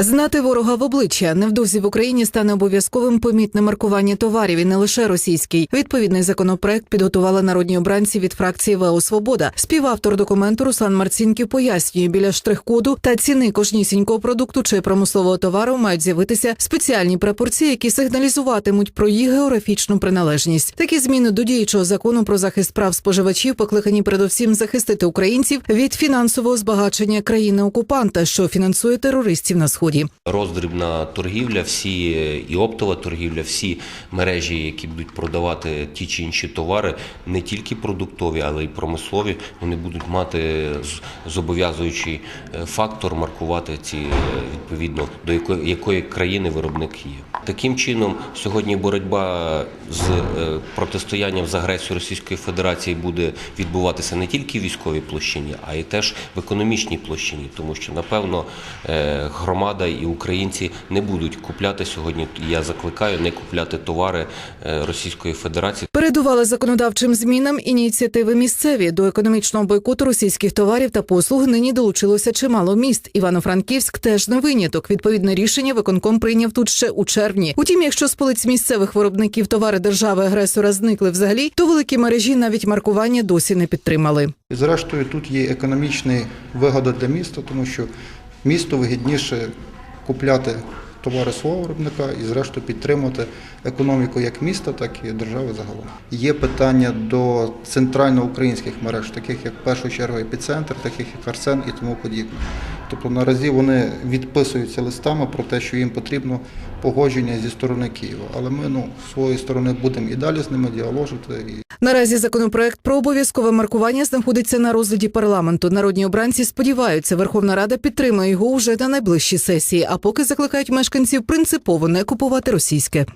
Знати ворога в обличчя невдовзі в Україні стане обов'язковим помітне маркування товарів і не лише російський. Відповідний законопроект підготували народні обранці від фракції ВЕО Свобода. Співавтор документу Руслан Марцінків пояснює, біля штрих-коду та ціни кожнісінького продукту чи промислового товару мають з'явитися спеціальні прапорці, які сигналізуватимуть про їх географічну приналежність. Такі зміни до діючого закону про захист прав споживачів покликані передусім захистити українців від фінансового збагачення країни окупанта, що фінансує терористів на сході. Роздрібна торгівля, всі і оптова торгівля, всі мережі, які будуть продавати ті чи інші товари, не тільки продуктові, але й промислові, вони будуть мати зобов'язуючий е, фактор маркувати ці е, відповідно до якої, якої країни виробник є. Таким чином, сьогодні боротьба з е, протистоянням з агресією Російської Федерації буде відбуватися не тільки в військовій площині, а й теж в економічній площині, тому що напевно е, громада і українці не будуть купляти сьогодні. Я закликаю не купляти товари е, Російської Федерації. Передували законодавчим змінам ініціативи місцеві до економічного бойкоту російських товарів та послуг. Нині долучилося чимало міст. Івано-Франківськ теж не виняток. Відповідне рішення виконком прийняв тут ще у червні. Утім, якщо з полиць місцевих виробників товари держави агресора зникли взагалі, то великі мережі навіть маркування досі не підтримали. І зрештою тут є економічний вигода для міста, тому що місту вигідніше купляти товари свого виробника і зрештою підтримувати економіку як міста, так і держави загалом. Є питання до центральноукраїнських мереж, таких як в першу чергу епіцентр, таких як Арсен і тому подібне. Тобто наразі вони відписуються листами про те, що їм потрібно погодження зі сторони Києва. Але ми ну з своєї сторони будемо і далі з ними діаложити. Наразі законопроект про обов'язкове маркування знаходиться на розгляді парламенту. Народні обранці сподіваються, Верховна Рада підтримає його уже на найближчій сесії. А поки закликають мешканців принципово не купувати російське.